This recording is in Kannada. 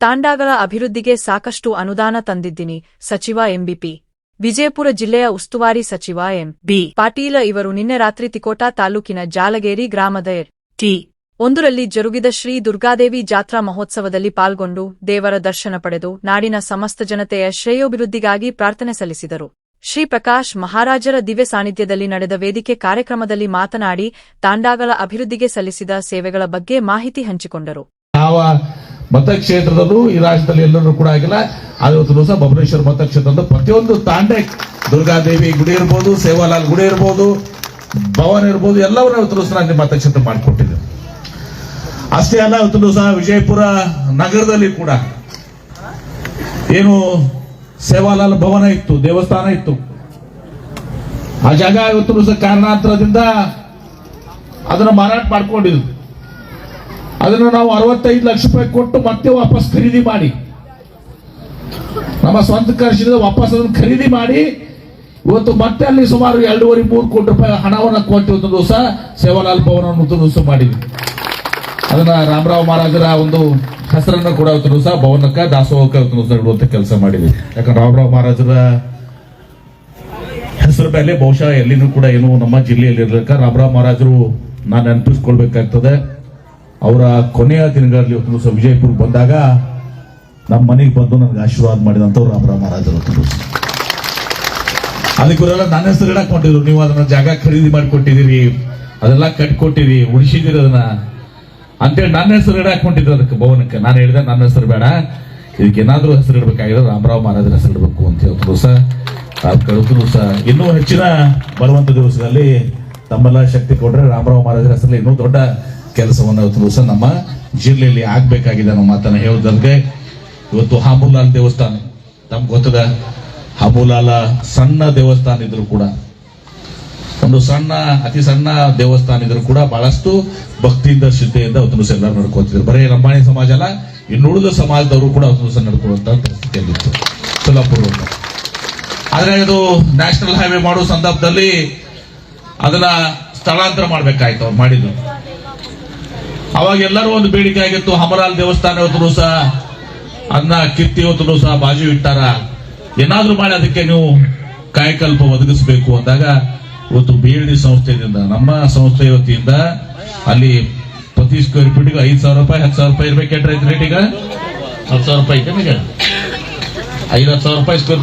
ತಾಂಡಾಗಳ ಅಭಿವೃದ್ಧಿಗೆ ಸಾಕಷ್ಟು ಅನುದಾನ ತಂದಿದ್ದೀನಿ, ಸಚಿವ ಎಂಬಿಪಿ. ವಿಜಯಪುರ ಜಿಲ್ಲೆಯ ಉಸ್ತುವಾರಿ ಸಚಿವ ಎಂ. ಬಿ. ಪಾಟೀಲ ಇವರು ನಿನ್ನೆ ರಾತ್ರಿ ತಿಕೋಟಾ ತಾಲೂಕಿನ ಜಾಲಗೇರಿ ಗ್ರಾಮದ ಎರ್. ಟಿ. ಒಂದರಲ್ಲಿ ಜರುಗಿದ ಶ್ರೀ ದುರ್ಗಾದೇವಿ ಜಾತ್ರಾ ಮಹೋತ್ಸವದಲ್ಲಿ ಪಾಲ್ಗೊಂಡು ದೇವರ ದರ್ಶನ ಪಡೆದು ನಾಡಿನ ಸಮಸ್ತ ಜನತೆಯ ಶ್ರೇಯೋಭಿವೃದ್ಧಿಗಾಗಿ ಪ್ರಾರ್ಥನೆ ಸಲ್ಲಿಸಿದರು. ಶ್ರೀ ಪ್ರಕಾಶ್ ಮಹಾರಾಜರ ದಿವ್ಯ ಸಾನ್ನಿಧ್ಯದಲ್ಲಿ ನಡೆದ ವೇದಿಕೆ ಕಾರ್ಯಕ್ರಮದಲ್ಲಿ ಮಾತನಾಡಿ, ತಾಂಡಾಗಳ ಅಭಿವೃದ್ಧಿಗೆ ಸಲ್ಲಿಸಿದ ಸೇವೆಗಳ ಬಗ್ಗೆ ಮಾಹಿತಿ ಹಂಚಿಕೊಂಡರು. ಯಾವ ಮತಕ್ಷೇತ್ರದಲ್ಲೂ ಈ ರಾಜ್ಯದಲ್ಲಿ ಎಲ್ಲರೂ ಕೂಡ ಆಗಿಲ್ಲ. ಇವತ್ತು ದಿವಸ ಬಬಲೇಶ್ವರ ಮತಕ್ಷೇತ್ರದ ಪ್ರತಿಯೊಂದು ತಾಂಡೆ, ದುರ್ಗಾದೇವಿ ಗುಡಿ ಇರ್ಬೋದು, ಸೇವಾಲಾಲ್ ಗುಡಿ ಇರ್ಬೋದು, ಭವನ್ ಇರ್ಬೋದು, ಎಲ್ಲವನ್ನ ಇವತ್ತು ದಿವಸ ನಾನು ಮತಕ್ಷೇತ್ರ ಮಾಡಿಕೊಟ್ಟಿದ್ದೆ. ಅಷ್ಟೇ ಅಲ್ಲ, ಇವತ್ತು ದಿವಸ ವಿಜಯಪುರ ನಗರದಲ್ಲಿ ಕೂಡ ಏನು ಸೇವಾಲಾಲ್ ಭವನ ಇತ್ತು, ದೇವಸ್ಥಾನ ಇತ್ತು. ಆ ಜಾಗ ಇವತ್ತು ದಿವಸ ಕಾರಣಾಂತರದಿಂದ ಅದನ್ನು ಮಾರಾಟ ಮಾಡ್ಕೊಂಡಿದ್ರು. ಅದನ್ನು ನಾವು ಅರವತ್ತೈದು ಲಕ್ಷ ರೂಪಾಯಿ ಕೊಟ್ಟು ಮತ್ತೆ ವಾಪಸ್ ಖರೀದಿ ಮಾಡಿ. ನಮ್ಮ ಸ್ವಂತ ಖರ್ಚಿನಿಂದ ವಾಪಸ್ ಅದನ್ನು ಖರೀದಿ ಮಾಡಿ, ಇವತ್ತು ಮತ್ತೆ ಅಲ್ಲಿ ಸುಮಾರು ಎರಡೂವರೆ ಮೂರು ಕೋಟಿ ರೂಪಾಯಿ ಹಣವನ್ನು ಕೊಟ್ಟು ಒಂದು ದಿವಸ ಸೇವಾಲಾಲ್ ಭವನವನ್ನು ಒಂದು ದಿವಸ ಮಾಡಿದ್ವಿ. ಅದನ್ನ ರಾಮರಾವ್ ಮಹಾರಾಜರ ಒಂದು ಹೆಸರನ್ನು ಕೂಡ ಒಂದು ದಿವಸ ಭವನಕ್ಕೆ, ದಾಸೋಹಕ್ಕೆ ಒಂದು ದಿವಸ ಇಡುವಂತ ಕೆಲಸ ಮಾಡಿದ್ವಿ. ಯಾಕಂದ್ರೆ ರಾಮರಾವ್ ಮಹಾರಾಜರ ಹೆಸರು ಮೇಲೆ ಬಹುಶಃ ಎಲ್ಲಿನೂ ಕೂಡ ಏನು ನಮ್ಮ ಜಿಲ್ಲೆಯಲ್ಲಿ ರಾಮರಾವ್ ಮಹಾರಾಜರು ನಾನು ನೆನಪಿಸ್ಕೊಳ್ಬೇಕಾಗ್ತದೆ. ಅವರ ಕೊನೆಯ ದಿನಗಳಲ್ಲಿ ಇವತ್ತು ದಿವಸ ವಿಜಯಪುರ ಬಂದಾಗ ನಮ್ಮ ಮನೆಗೆ ಬಂದು ನನಗೆ ಆಶೀರ್ವಾದ ಮಾಡಿದಂಥವ್ರು ರಾಮರಾವ್ ಮಹಾರಾಜರು ದಿವಸ ಅದಕ್ಕೆ ನನ್ನ ಹೆಸರು ಇಡಕ್ ಕೊಟ್ಟಿದ್ರು ನೀವು ಅದನ್ನ ಜಾಗ ಖರೀದಿ ಮಾಡಿಕೊಟ್ಟಿದ್ದೀರಿ, ಅದೆಲ್ಲ ಕಟ್ಕೊಟ್ಟಿರಿ ಉಳಿಸಿದಿರಿ ಅದನ್ನ. ಅಂತೇಳಿ ನನ್ನ ಹೆಸರು ಇಡಕ್ ಕೊಟ್ಟಿದ್ರು ಅದಕ್ಕೆ ಭವನಕ್ಕೆ. ನಾನು ಹೇಳಿದೆ ನನ್ನ ಹೆಸರು ಬೇಡ, ಇದಕ್ಕೆ ಏನಾದರೂ ಹೆಸರು ಇಡಬೇಕಾಗಿದ್ರೆ ರಾಮರಾವ್ ಮಹಾರಾಜರ ಹೆಸರು ಇಡಬೇಕು ಅಂತ ಇವತ್ತು ದಿವಸ ಕಳೆದ ದಿವಸ ಇನ್ನೂ ಹೆಚ್ಚಿನ ಬರುವಂಥ ದಿವಸದಲ್ಲಿ ತಮ್ಮೆಲ್ಲ ಶಕ್ತಿ ಕೊಟ್ಟರೆ ರಾಮರಾವ್ ಮಹಾರಾಜರ ಹೆಸರಲ್ಲಿ ಇನ್ನೂ ದೊಡ್ಡ ಕೆಲಸವನ್ನು ಇವತ್ತು ದಿವಸ ನಮ್ಮ ಜಿಲ್ಲೆಯಲ್ಲಿ ಆಗ್ಬೇಕಾಗಿದೆ ಅನ್ನೋ ಮಾತನ್ನು ಹೇಳೋದಲ್ಗೆ ಇವತ್ತು ಹಾಮುಲಾಲ್ ದೇವಸ್ಥಾನ. ತಮ್ಗೆ ಗೊತ್ತದ? ಹಾಮುಲಾಲ ಸಣ್ಣ ದೇವಸ್ಥಾನ ಇದ್ರು ಕೂಡ. ಒಂದು ಸಣ್ಣ, ಅತಿ ಸಣ್ಣ ದೇವಸ್ಥಾನ ಇದ್ರು ಕೂಡ ಬಹಳಷ್ಟು ಭಕ್ತಿಯಿಂದ, ಶ್ರದ್ಧೆಯಿಂದ ಅವತ್ತು ಎಲ್ಲರೂ ನಡ್ಕೋತಿದ್ರು. ಬರೀ ಲಂಬಾಣಿ ಸಮಾಜ ಅಲ್ಲ ಇನ್ನುಳಿದ ಸಮಾಜದವರು ಕೂಡ ಅವತ್ತು ದಿವಸ ನಡ್ಕೊಳ್ಳುವಂತ ಪರಿಸ್ಥಿತಿಯಲ್ಲಿತ್ತು. ಸೊಲ್ಲಾಪುರ ಆದ್ರೆ ಇದು ನ್ಯಾಷನಲ್ ಹೈವೇ ಮಾಡೋ ಸಂದರ್ಭದಲ್ಲಿ ಅದನ್ನ ಸ್ಥಳಾಂತರ ಮಾಡ್ಬೇಕಾಯ್ತು, ಅವ್ರು ಮಾಡಿದ್ರು. ಅವಾಗ ಎಲ್ಲರೂ ಒಂದು ಬೇಡಿಕೆ ಆಗಿತ್ತು. ಹಮರಾಲ್ ದೇವಸ್ಥಾನ ಇವತ್ತು ಸಹ ಅದನ್ನ ಕಿತ್ತಿ ಇವತ್ತು ಸಹ ಬಾಜು ಇಟ್ಟಾರ. ಏನಾದ್ರೂ ಮಾಡಿ ಅದಕ್ಕೆ ನೀವು ಕಾಯಕಲ್ಪ ಒದಗಿಸಬೇಕು ಅಂದಾಗ ಇವತ್ತು ಬಿ ಸಂಸ್ಥೆಯಿಂದ, ನಮ್ಮ ಸಂಸ್ಥೆ ವತಿಯಿಂದ ಅಲ್ಲಿ ಪ್ರತಿ ಸ್ಕ್ವೇರ್ ಫೀಟ್ಗೆ ಐದು ಸಾವಿರ ರೂಪಾಯಿ, ಹತ್ತು ಸಾವಿರ ರೂಪಾಯಿ ಇರಬೇಕು ರೇಟ್ ಈಗ ಹತ್ತು ಸಾವಿರ ರೂಪಾಯಿ ಐದು ಹತ್ತು ಸಾವಿರ ರೂಪಾಯಿ ಸ್ಕ್ವೇರ್